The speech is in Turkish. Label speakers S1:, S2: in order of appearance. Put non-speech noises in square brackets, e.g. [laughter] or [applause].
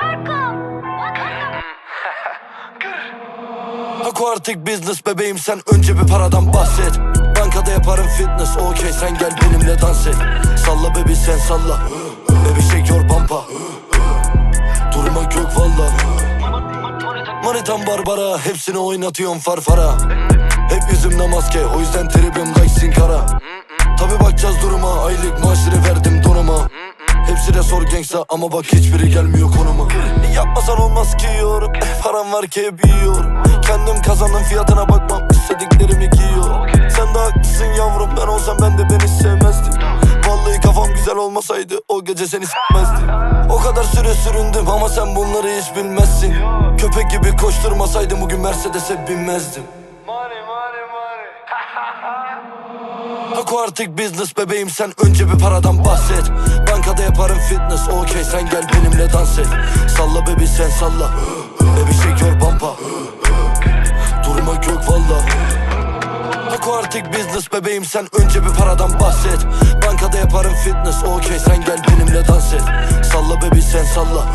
S1: Arkam! Arkam! Ako artık business bebeğim sen önce bir paradan bahset. Bankada yaparım fitness okey sen gel benimle dans et. Salla bebi sen salla. Bebişek yor pampa Durma yok valla. Manitan Barbara hepsini oynatıyorum farfara. Hep yüzümde maske o yüzden tribim kaçsın kara Tabi bakacağız duruma aylık maaşları verdim donuma. Hepsi de sor gangsta ama bak hiçbiri gelmiyor konu Param var ki hep yiyorum. Kendim kazandım fiyatına bakmam istediklerimi giyiyorum. Sen de haklısın yavrum ben olsam ben de beni sevmezdim. Vallahi kafam güzel olmasaydı o gece seni s**mezdim. O kadar süre süründüm ama sen bunları hiç bilmezsin. Köpek gibi koşturmasaydım bugün Mercedes'e binmezdim. Hako [laughs] artık business bebeğim sen önce bir paradan bahset. Bankada yaparım fitness okey sen gel benimle dans et. Salla bebi sen salla. [gasps] Baby artık business bebeğim sen önce bir paradan bahset. Bankada yaparım fitness okey sen gel benimle dans et. Salla bebi sen salla